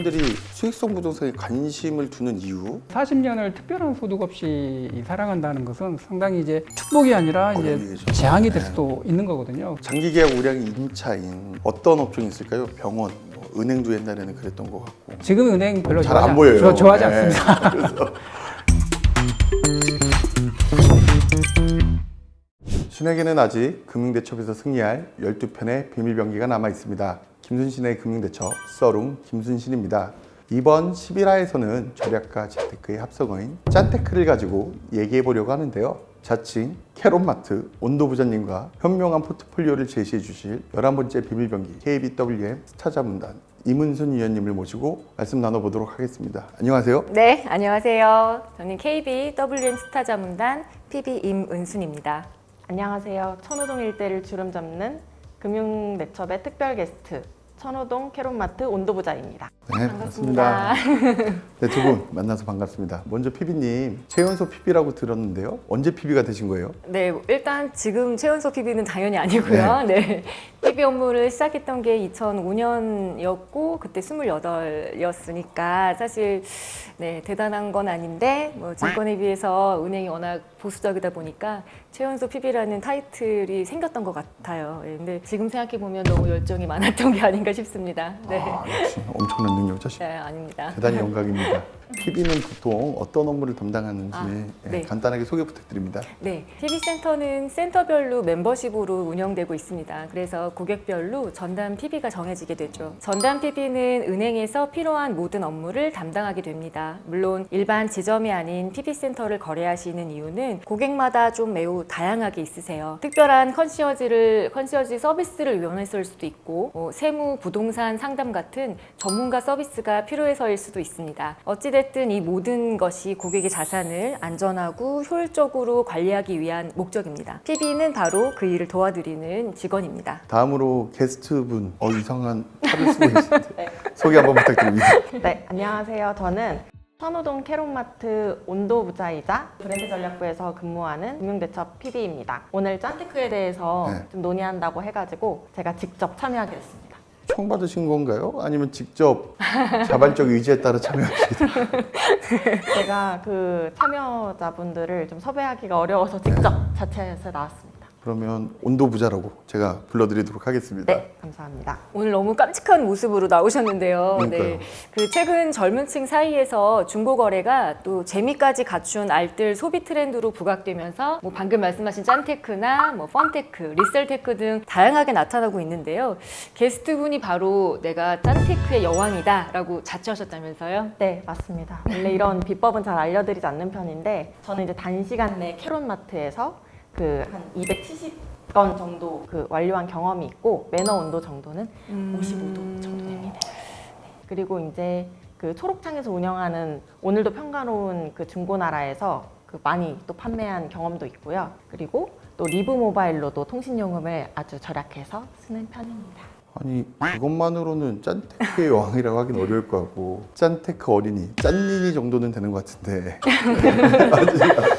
사람들이 수익성 부동산에 관심을 두는 이유 40년을 특별한 소득 없이 살아간다는 것은 상당히 이제 축복이 아니라 이제 어려움이죠. 재앙이 될 네. 수도 있는 거거든요. 장기 계약 우량이 임차인 어떤 업종이 있을까요? 병원, 뭐 은행도 옛날에는 그랬던 것 같고 지금 은행 별로 잘 좋아하지 안 않- 보여요. 좋아- 좋아하지 네. 않습니다. 그래서 신에게는 아직 금융대첩에서 승리할 12편의 비밀병기가 남아 있습니다. 김순신의 금융대첩 썰웅 김순신입니다. 이번 11화에서는 절약과 재테크의 합성어인 짠테크를 가지고 얘기해 보려고 하는데요. 자칭 캐롯마트 온도부장님과 현명한 포트폴리오를 제시해 주실 11번째 비밀병기 KBWM 스타자문단 이문순 위원님을 모시고 말씀 나눠보도록 하겠습니다. 안녕하세요. 네, 안녕하세요. 저는 KB WM 스타 자문단 PB 임은순입니다. 안녕하세요. 천호동 일대를 주름 잡는 금융대첩의 특별 게스트 천호동 캐롯마트 온도부자입니다. 네, 반갑습니다. 네, 두 분 만나서 반갑습니다. 먼저 PB님, 최연소 PB라고 들었는데요. 언제 PB가 되신 거예요? 네, 일단 지금 최연소 PB는 당연히 아니고요. 네. PB 업무를 시작했던 게 2005년이었고 그때 28이었으니까 사실 네, 대단한 건 아닌데 뭐 증권에 비해서 은행이 워낙 보수적이다 보니까 최연소 PB라는 타이틀이 생겼던 것 같아요. 예, 근데 지금 생각해 보면 너무 열정이 많았던 게 아닌가 싶습니다. 네. 아, 역시 엄청난 능력자시. 네, 아닙니다. 대단히 영광입니다. PB는 보통 어떤 업무를 담당하는지 아, 예, 네. 간단하게 소개 부탁드립니다. 네, PB센터는 센터별로 멤버십으로 운영되고 있습니다. 그래서 고객별로 전담 PB가 정해지게 되죠. 전담 PB는 은행에서 필요한 모든 업무를 담당하게 됩니다. 물론 일반 지점이 아닌 PB센터를 거래하시는 이유는 고객마다 좀 매우 다양하게 있으세요. 특별한 컨시어지를 컨시어지 서비스를 원했을 수도 있고 뭐 세무, 부동산 상담 같은 전문가 서비스가 필요해서일 수도 있습니다. 어찌됐든 이 모든 것이 고객의 자산을 안전하고 효율적으로 관리하기 위한 목적입니다. PB는 바로 그 일을 도와드리는 직원입니다. 다음으로 게스트분, 어 이상한 차를 쓰고 계신데 소개 한번 부탁드립니다. 네, 안녕하세요. 저는 천호동 캐롯마트 온도부자이자 브랜드 전략부에서 근무하는 금융대첩 PB입니다. 오늘 짠테크에 대해서 네. 좀 논의한다고 해가지고 제가 직접 참여하게 됐습니다. 총 받으신 건가요? 아니면 직접 자발적 의지에 따라 참여하시게 제가 그 참여자분들을 좀 섭외하기가 어려워서 직접 자체해서 나왔습니다. 그러면 온도 부자라고 제가 불러드리도록 하겠습니다. 네, 감사합니다. 오늘 너무 깜찍한 모습으로 나오셨는데요. 그러니까요. 네. 그 최근 젊은 층 사이에서 중고 거래가 또 재미까지 갖춘 알뜰 소비 트렌드로 부각되면서 뭐 방금 말씀하신 짠테크나 뭐 펀테크, 리셀테크 등 다양하게 나타나고 있는데요. 게스트분이 바로 내가 짠테크의 여왕이다라고 자처하셨다면서요? 네, 맞습니다. 원래 이런 비법은 잘 알려드리지 않는 편인데 저는 이제 단시간 내 캐롯마트에서 그 한 270건 정도 그 완료한 경험이 있고 매너 온도 정도는 55도 정도 됩니다. 네. 그리고 이제 그 초록창에서 운영하는 오늘도 평화로운 그 중고나라에서 그 많이 또 판매한 경험도 있고요. 그리고 또 리브 모바일로도 통신요금을 아주 절약해서 쓰는 편입니다. 아니 그것만으로는 짠테크의 왕이라고 하긴 어려울 것 같고 짠테크 어린이, 짠니니 정도는 되는 것 같은데 아,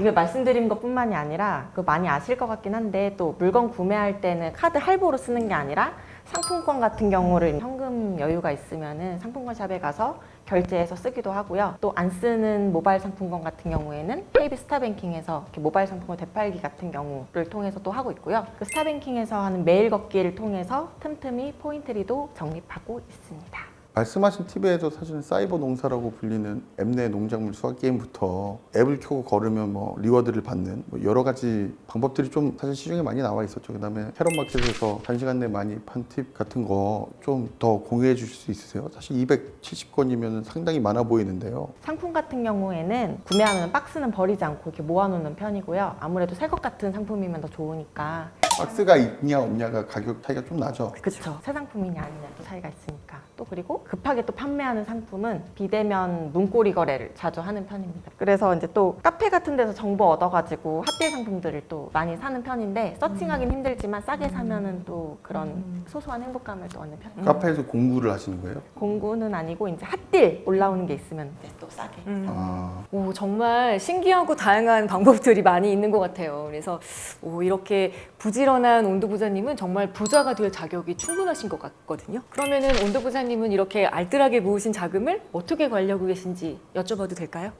이거 말씀드린 것뿐만이 아니라 그 많이 아실 것 같긴 한데 또 물건 구매할 때는 카드 할부로 쓰는 게 아니라 상품권 같은 경우를 현금 여유가 있으면은 상품권 샵에 가서 결제해서 쓰기도 하고요. 또 안 쓰는 모바일 상품권 같은 경우에는 KB 스타뱅킹에서 모바일 상품권 되팔기 같은 경우를 통해서 또 하고 있고요. 그 스타뱅킹에서 하는 매일 걷기를 통해서 틈틈이 포인트리도 적립하고 있습니다. 말씀하신 팁에서 사실은 사이버 농사라고 불리는 앱 내 농작물 수확 게임부터 앱을 켜고 걸으면 뭐 리워드를 받는 뭐 여러 가지 방법들이 좀 사실 시중에 많이 나와 있었죠. 그다음에 캐럿마켓에서 단시간 내 많이 판 팁 같은 거 좀 더 공유해 주실 수 있으세요? 사실 270건이면 상당히 많아 보이는데요. 상품 같은 경우에는 구매하면 박스는 버리지 않고 이렇게 모아놓는 편이고요. 아무래도 새 것 같은 상품이면 더 좋으니까. 박스가 있냐 없냐가 가격 차이가 좀 나죠. 그렇죠. 새 상품이냐 아니냐 또 차이가 있으니까. 또 그리고 급하게 또 판매하는 상품은 비대면 문고리 거래를 자주 하는 편입니다. 그래서 이제 또 카페 같은 데서 정보 얻어가지고 핫딜 상품들을 또 많이 사는 편인데 서칭하기는 힘들지만 싸게 사면은 또 그런 소소한 행복감을 또 얻는 편입니다. 카페에서 공부를 하시는 거예요? 공구는 아니고 이제 핫딜 올라오는 게 있으면 이제 또 싸게. 아, 오, 정말 신기하고 다양한 방법들이 많이 있는 것 같아요. 그래서 오, 이렇게 부지 부지런한 온도 부자님은 정말 부자가 될 자격이 충분하신 것 같거든요. 그러면은 온도 부자님은 이렇게 알뜰하게 모으신 자금을 어떻게 관리하고 계신지 여쭤봐도 될까요?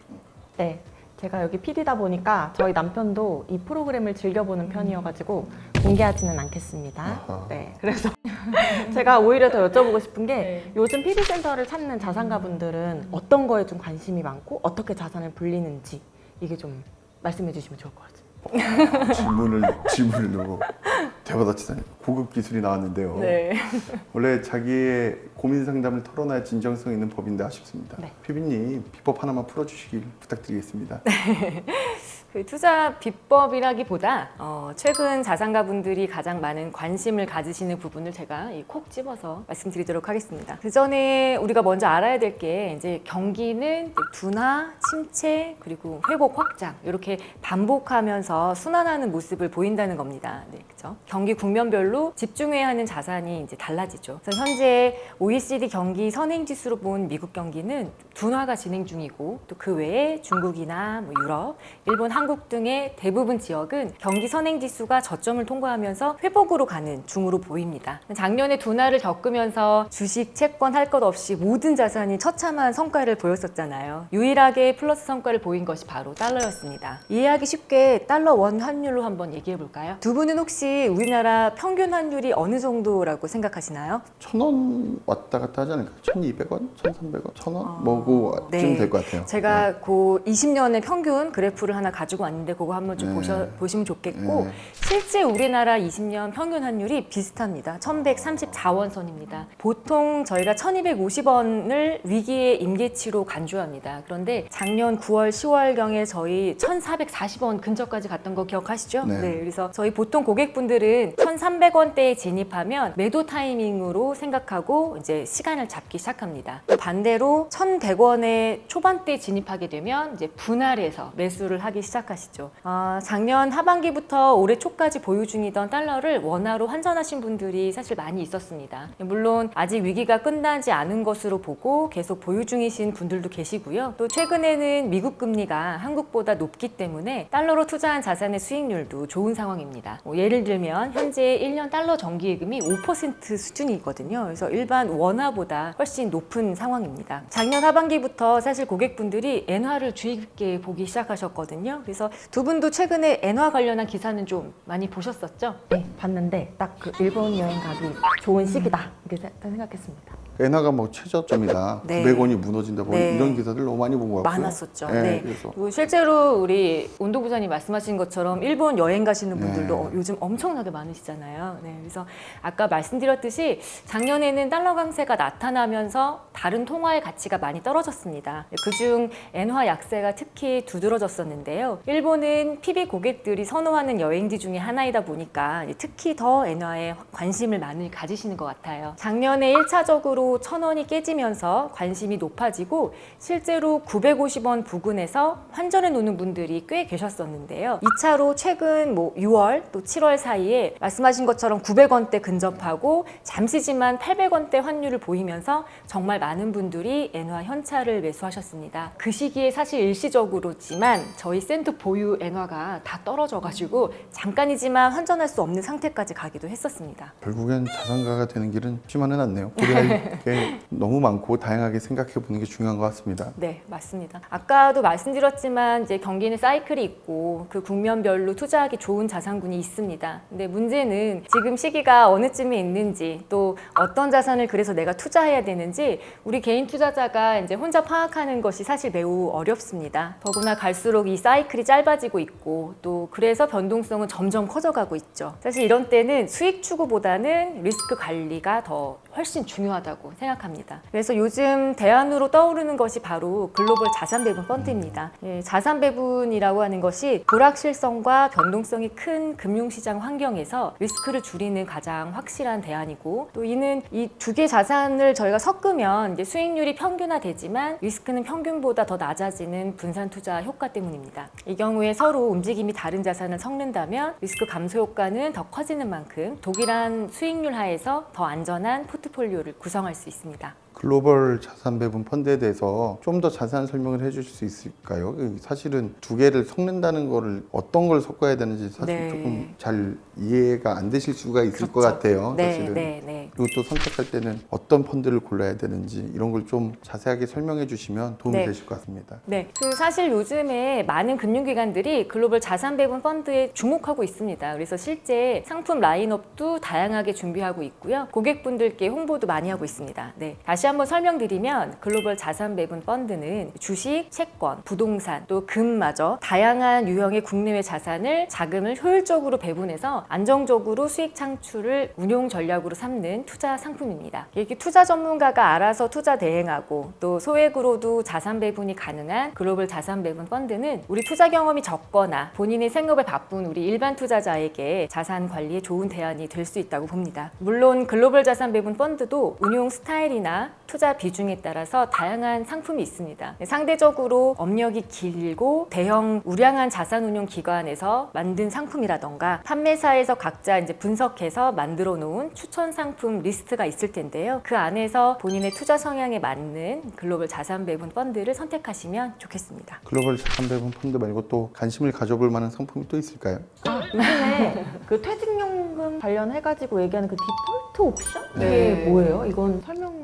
네. 제가 여기 PD다 보니까 저희 남편도 이 프로그램을 즐겨보는 편이어가지고 공개하지는 않겠습니다. 아하. 네. 그래서 제가 오히려 더 여쭤보고 싶은 게 네. 요즘 PD 센터를 찾는 자산가분들은 어떤 거에 좀 관심이 많고 어떻게 자산을 불리는지 이게 좀 말씀해 주시면 좋을 것 같아요. 질문을 질문을 너무 대받아치다니 고급 기술이 나왔는데요. 네. 원래 자기의 고민 상담을 털어놔야 진정성 있는 법인데 아쉽습니다. 네. 피비님 비법 하나만 풀어주시길 부탁드리겠습니다. 그 투자 비법이라기보다 어, 최근 자산가분들이 가장 많은 관심을 가지시는 부분을 제가 이콕 집어서 말씀드리도록 하겠습니다. 그 전에 우리가 먼저 알아야 될 게 이제 경기는 이제 둔화, 침체 그리고 회복 확장 이렇게 반복하면서 순환하는 모습을 보인다는 겁니다. 네, 그렇죠? 경기 국면별로 집중해야 하는 자산이 이제 달라지죠. 그래서 현재 OECD 경기 선행 지수로 본 미국 경기는 둔화가 진행 중이고 또 그 외에 중국이나 뭐 유럽, 일본, 한국 등의 대부분 지역은 경기 선행 지수가 저점을 통과하면서 회복으로 가는 중으로 보입니다. 작년에 둔화를 겪으면서 주식, 채권 할 것 없이 모든 자산이 처참한 성과를 보였었잖아요. 유일하게 플러스 성과를 보인 것이 바로 달러였습니다. 이해하기 쉽게 달러 원 환율로 한번 얘기해 볼까요? 두 분은 혹시 우리나라 평균 환율이 어느 정도라고 생각하시나요? 천 원 왔다 갔다 하지 않을까요? 천이백 원, 천삼백 원, 천 원, 아, 뭐고쯤 네. 될 것 같아요. 제가 그 20년의 평균 그래프를 하나 가지고 왔는데 그거 한번 좀 네. 보셔, 보시면 좋겠고 네. 실제 우리나라 20년 평균 환율이 비슷합니다. 1134원 선입니다. 보통 저희가 1250원을 위기의 임계치로 간주합니다. 그런데 작년 9월, 10월경에 저희 1440원 근처까지 갔던 거 기억하시죠? 네. 그래서 저희 보통 고객분 들은 1300원대에 진입하면 매도 타이밍으로 생각하고 이제 시간을 잡기 시작합니다. 반대로 1100원에 초반대 진입하게 되면 이제 분할해서 매수를 하기 시작하시죠. 아, 작년 하반기부터 올해 초까지 보유 중이던 달러를 원화로 환전하신 분들이 사실 많이 있었습니다. 물론 아직 위기가 끝나지 않은 것으로 보고 계속 보유 중이신 분들도 계시고요. 또 최근에는 미국 금리가 한국보다 높기 때문에 달러로 투자한 자산의 수익률도 좋은 상황입니다. 뭐 예를 들면 현재 1년 달러 정기예금이 5% 수준이거든요. 그래서 일반 원화보다 훨씬 높은 상황입니다. 작년 하반기부터 사실 고객분들이 엔화를 주의 깊게 보기 시작하셨거든요. 그래서 두 분도 최근에 엔화 관련한 기사는 좀 많이 보셨었죠? 네, 봤는데 딱 그 일본 여행 가기 좋은 시기다 이렇게 세- 생각했습니다. 엔화가 뭐 최저점이다. 네. 900원이 무너진다. 뭐 네. 이런 기사들 너무 많이 본 것 같고요. 많았었죠. 네, 네. 그래서 그리고 실제로 우리 온도 부장님 말씀하신 것처럼 일본 여행 가시는 분들도 네. 어, 요즘 엄청나게 많으시잖아요. 네, 그래서 아까 말씀드렸듯이 작년에는 달러 강세가 나타나면서 다른 통화의 가치가 많이 떨어졌습니다. 그중 엔화 약세가 특히 두드러졌었는데요. 일본은 PB 고객들이 선호하는 여행지 중에 하나이다 보니까 특히 더 엔화에 관심을 많이 가지시는 것 같아요. 작년에 1차적으로 천 원이 깨지면서 관심이 높아지고 실제로 950원 부근에서 환전해 놓는 분들이 꽤 계셨었는데요. 2차로 최근 뭐 6월 또 7월 사이에 말씀하신 것처럼 900원대 근접하고 잠시지만 800원대 환율을 보이면서 정말 많은 분들이 엔화 현찰을 매수하셨습니다. 그 시기에 사실 일시적으로지만 저희 센트 보유 엔화가 다 떨어져가지고 잠깐이지만 환전할 수 없는 상태까지 가기도 했었습니다. 결국엔 자산가가 되는 길은 쉽지만은 않네요. 고려할 게 너무 많고 다양하게 생각해 보는 게 중요한 것 같습니다. 네, 맞습니다. 아까도 말씀드렸지만 이제 경기는 사이클이 있고 그 국면별로 투자하기 좋은 자산군이 있습니다. 근데 문제는 지금 시기가 어느 쯤에 있는지 또 어떤 자산을 그래서 내가 투자해야 되는지 우리 개인 투자자가 이제 혼자 파악하는 것이 사실 매우 어렵습니다. 더구나 갈수록 이 사이클이 짧아지고 있고 또 그래서 변동성은 점점 커져가고 있죠. 사실 이런 때는 수익 추구보다는 리스크 관리가 더 훨씬 중요하다고 생각합니다. 그래서 요즘 대안으로 떠오르는 것이 바로 글로벌 자산 배분 펀드입니다. 예, 자산 배분이라고 하는 것이 불확실성과 변동성이 큰 금융시장 환경에서 리스크를 줄이는 가장 확실한 대안이고 또 이는 이 두 개 자산을 저희가 섞으면 이제 수익률이 평균화되지만 리스크는 평균보다 더 낮아지는 분산 투자 효과 때문입니다. 이 경우에 서로 움직임이 다른 자산을 섞는다면 리스크 감소 효과는 더 커지는 만큼 독일한 수익률 하에서 더 안전한 포트 폴리오를 구성할 수 있습니다. 글로벌 자산 배분 펀드에 대해서 좀 더 자세한 설명을 해주실 수 있을까요? 그 사실은 두 개를 섞는다는 거를 어떤 걸 섞어야 되는지 사실 네. 조금 잘 이해가 안 되실 수가 있을 것 그렇죠. 같아요. 네, 사실은. 네, 네. 그리고 또 선택할 때는 어떤 펀드를 골라야 되는지 이런 걸 좀 자세하게 설명해 주시면 도움이 네. 되실 것 같습니다. 네, 그 사실 요즘에 많은 금융기관들이 글로벌 자산 배분 펀드에 주목하고 있습니다. 그래서 실제 상품 라인업도 다양하게 준비하고 있고요. 고객분들께 홍보도 많이 하고 있습니다. 네, 다시 한번 설명드리면 글로벌 자산 배분 펀드는 주식, 채권, 부동산, 또 금마저 다양한 유형의 국내외 자산을 자금을 효율적으로 배분해서 안정적으로 수익 창출을 운용 전략으로 삼는 투자 상품입니다. 이렇게 투자 전문가가 알아서 투자 대행하고 또 소액으로도 자산 배분이 가능한 글로벌 자산 배분 펀드는 우리 투자 경험이 적거나 본인의 생업에 바쁜 우리 일반 투자자에게 자산 관리에 좋은 대안이 될 수 있다고 봅니다. 물론 글로벌 자산 배분 펀드도 운용 스타일이나 투자 비중에 따라서 다양한 상품이 있습니다. 상대적으로 업력이 길고 대형 우량한 자산 운용 기관에서 만든 상품이라던가 판매사에서 각자 이제 분석해서 만들어 놓은 추천 상품 리스트가 있을 텐데요. 그 안에서 본인의 투자 성향에 맞는 글로벌 자산 배분 펀드를 선택하시면 좋겠습니다. 글로벌 자산 배분 펀드 말고 또 관심을 가져볼 만한 상품이 또 있을까요? 아, 요즘에 그 퇴직연금 관련해가지고 얘기하는 그 디폴트 옵션? 이게 네. 뭐예요? 이건 설명을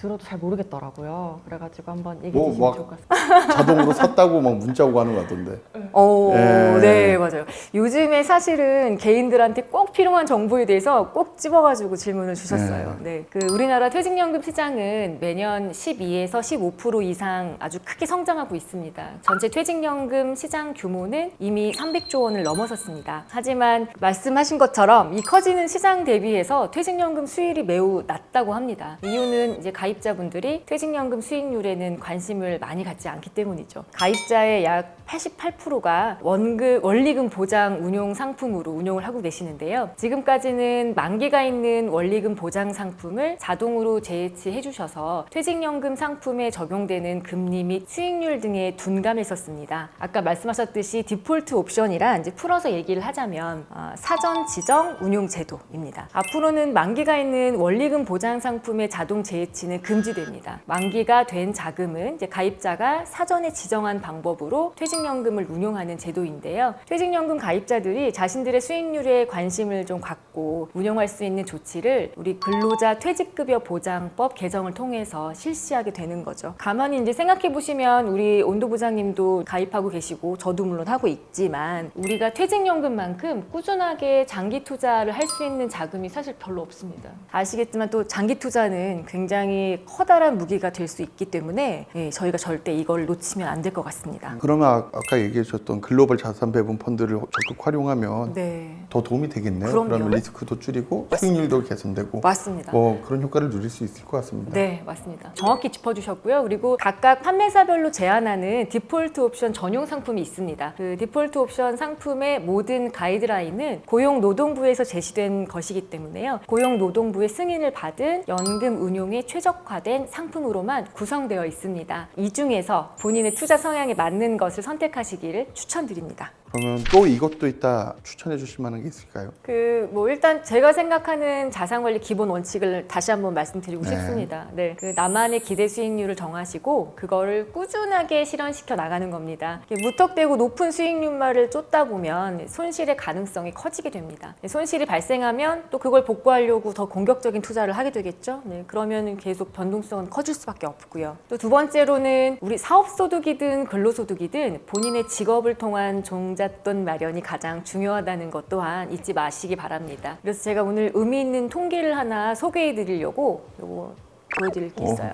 들어도 잘 모르겠더라고요. 그래가지고 한번 얘기해 뭐, 주시면 막- 좋을 것 같습니다. 자동으로 샀다고 막 문자 오고 하는 것 같던데. 오, 예. 네, 맞아요. 요즘에 사실은 개인들한테 꼭 필요한 정보에 대해서 꼭 집어가지고 질문을 주셨어요. 네. 그 우리나라 퇴직연금 시장은 매년 12에서 15% 이상 아주 크게 성장하고 있습니다. 전체 퇴직연금 시장 규모는 이미 300조 원을 넘어섰습니다. 하지만 말씀하신 것처럼 이 커지는 시장 대비해서 퇴직연금 수익이 매우 낮다고 합니다. 이유는 이제 가입 자분들이 퇴직연금 수익률에는 관심을 많이 갖지 않기 때문이죠. 가입자의 약 88%가 원금 원리금 보장 운용 상품으로 운용을 하고 계시는데요. 지금까지는 만기가 있는 원리금 보장 상품을 자동으로 재해치해 주셔서 퇴직연금 상품에 적용되는 금리 및 수익률 등에 둔감했었습니다. 아까 말씀하셨듯이 디폴트 옵션이란 이제 풀어서 얘기를 하자면 아, 사전 지정 운용 제도입니다. 앞으로는 만기가 있는 원리금 보장 상품의 자동 재해치는 금지됩니다. 만기가 된 자금은 이제 가입자가 사전에 지정한 방법으로 퇴직연금을 운용하는 제도인데요. 퇴직연금 가입자들이 자신들의 수익률에 관심을 좀 갖고 운용할 수 있는 조치를 우리 근로자 퇴직급여 보장법 개정을 통해서 실시하게 되는 거죠. 가만히 이제 생각해 보시면 우리 온도 부장님도 가입하고 계시고 저도 물론 하고 있지만 우리가 퇴직연금만큼 꾸준하게 장기 투자를 할 수 있는 자금이 사실 별로 없습니다. 아시겠지만 또 장기 투자는 굉장히 커다란 무기가 될 수 있기 때문에 예, 저희가 절대 이걸 놓치면 안 될 것 같습니다. 그러면 아- 아까 얘기해 주셨던 글로벌 자산 배분 펀드를 적극 활용하면 네, 더 도움이 되겠네요. 그럼요. 그러면 리스크도 줄이고 수익률도 개선되고 맞습니다. 뭐 그런 효과를 누릴 수 있을 것 같습니다. 네, 맞습니다. 정확히 짚어주셨고요. 그리고 각각 판매사별로 제안하는 디폴트 옵션 전용 상품이 있습니다. 그 디폴트 옵션 상품의 모든 가이드라인은 고용노동부에서 제시된 것이기 때문에요. 고용노동부의 승인을 받은 연금 운용에 최적 화된 상품으로만 구성되어 있습니다. 이 중에서 본인의 투자 성향에 맞는 것을 선택하시기를 추천드립니다. 그러면 또 이것도 있다 추천해 주실 만한 게 있을까요? 그 뭐 일단 제가 생각하는 자산 관리 기본 원칙을 다시 한번 말씀드리고 네. 싶습니다. 네, 그 나만의 기대 수익률을 정하시고 그거를 꾸준하게 실현시켜 나가는 겁니다. 무턱대고 높은 수익률만을 쫓다 보면 손실의 가능성이 커지게 됩니다. 네, 손실이 발생하면 또 그걸 복구하려고 더 공격적인 투자를 하게 되겠죠. 네, 그러면 계속 변동성은 커질 수밖에 없고요. 또 두 번째로는 우리 사업 소득이든 근로 소득이든 본인의 직업을 통한 종 잣돈 마련이 가장 중요하다는 것 또한 잊지 마시기 바랍니다. 그래서 제가 오늘 의미 있는 통계를 하나 소개해 드리려고 요거 보여드릴 게 오. 있어요.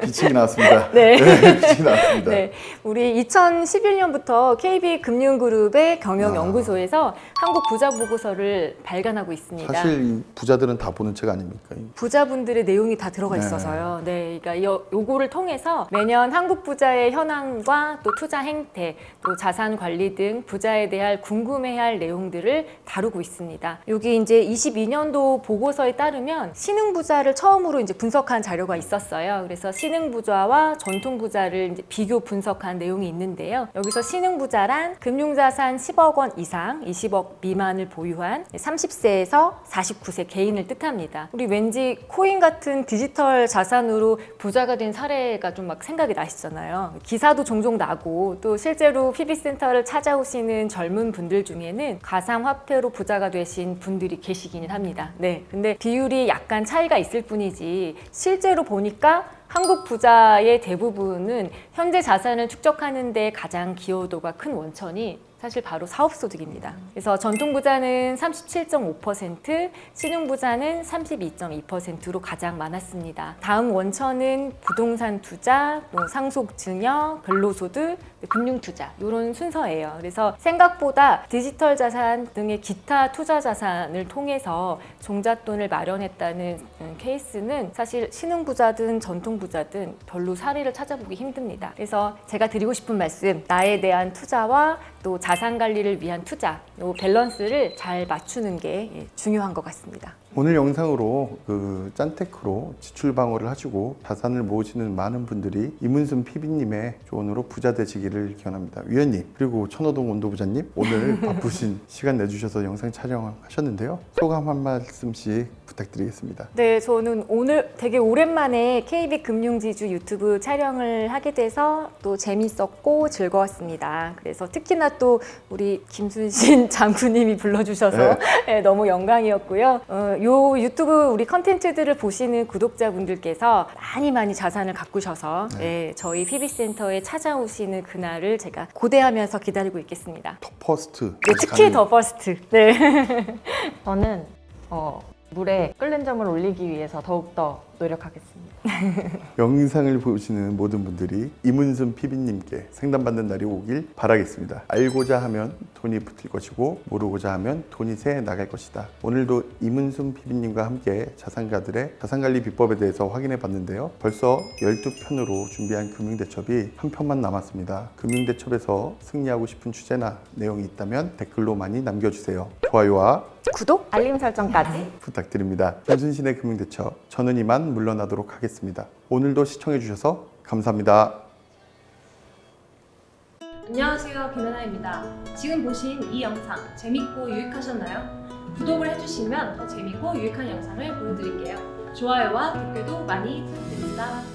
비침이 나왔습니다. 네. 비침이 나왔습니다. 네, 우리 2011년부터 KB금융그룹의 아. 경영연구소에서 한국 부자 보고서를 발간하고 있습니다. 사실 이 부자들은 다 보는 책 아닙니까? 이 부자분들의 내용이 다 들어가 네. 있어서요. 네, 그러니까 요, 요거를 통해서 매년 한국 부자의 현황과 또 투자 행태, 또 자산 관리 등 부자에 대한 궁금해할 내용들을 다루고 있습니다. 여기 이제 22년도 보고서에 따르면 신흥 부자를 처음으로 이제 분석한 분석한 자료가 있었어요. 그래서 신흥 부자와 전통 부자를 이제 비교 분석한 내용이 있는데요. 여기서 신흥 부자란 금융자산 10억 원 이상, 20억 미만을 보유한 30세에서 49세 개인을 뜻합니다. 우리 왠지 코인 같은 디지털 자산으로 부자가 된 사례가 좀 막 생각이 나시잖아요. 기사도 종종 나고 또 실제로 PB센터를 찾아오시는 젊은 분들 중에는 가상화폐로 부자가 되신 분들이 계시기는 합니다. 네. 근데 비율이 약간 차이가 있을 뿐이지 실제로 보니까 한국 부자의 대부분은 현재 자산을 축적하는 데 가장 기여도가 큰 원천이 사실 바로 사업소득입니다. 그래서 전통부자는 37.5%, 신흥부자는 32.2%로 가장 많았습니다. 다음 원천은 부동산 투자, 뭐 상속 증여, 근로소득, 금융투자 이런 순서예요. 그래서 생각보다 디지털 자산 등의 기타 투자 자산을 통해서 종잣돈을 마련했다는 음, 케이스는 사실 신흥부자든 전통부자든 별로 사례를 찾아보기 힘듭니다. 그래서 제가 드리고 싶은 말씀, 나에 대한 투자와 또 자산 관리를 위한 투자, 이 밸런스를 잘 맞추는 게 예, 중요한 것 같습니다. 오늘 영상으로 그 짠테크로 지출 방어를 하시고 자산을 모으시는 많은 분들이 이문순 PB님의 조언으로 부자 되시기를 기원합니다. 위원님 그리고 천호동 원도부장님 오늘 바쁘신 시간 내주셔서 영상 촬영하셨는데요. 소감 한 말씀씩 부탁드리겠습니다. 네, 저는 오늘 되게 오랜만에 KB 금융지주 유튜브 촬영을 하게 돼서 또 재밌었고 즐거웠습니다. 그래서 특히나 또 우리 김순신 장군님이 불러주셔서 네, 너무 영광이었고요. 어, 요 유튜브 우리 컨텐츠들을 보시는 구독자분들께서 많이 많이 자산을 가꾸셔서 네, 저희 PB센터에 찾아오시는 그날을 제가 고대하면서 기다리고 있겠습니다. 더 퍼스트 네, 특히 더 퍼스트. 네. 저는 어, 물에 끓는 점을 올리기 위해서 더욱더 노력하겠습니다. 영상을 보시는 모든 분들이 이문순 PB님께 상담받는 날이 오길 바라겠습니다. 알고자 하면 돈이 붙을 것이고 모르고자 하면 돈이 새어 나갈 것이다. 오늘도 이문순 PB님과 함께 자산가들의 자산관리 비법에 대해서 확인해 봤는데요. 벌써 12편으로 준비한 금융대첩이 한 편만 남았습니다. 금융대첩에서 승리하고 싶은 주제나 내용이 있다면 댓글로 많이 남겨주세요. 좋아요와 구독? 알림 설정까지 부탁드립니다. 김순신의 금융대처 저는 이만 물러나도록 하겠습니다. 오늘도 시청해주셔서 감사합니다. 안녕하세요 김연아입니다. 지금 보신 이 영상 재밌고 유익하셨나요? 구독을 해주시면 더 재밌고 유익한 영상을 보여드릴게요. 좋아요와 댓글도 많이 부탁드립니다.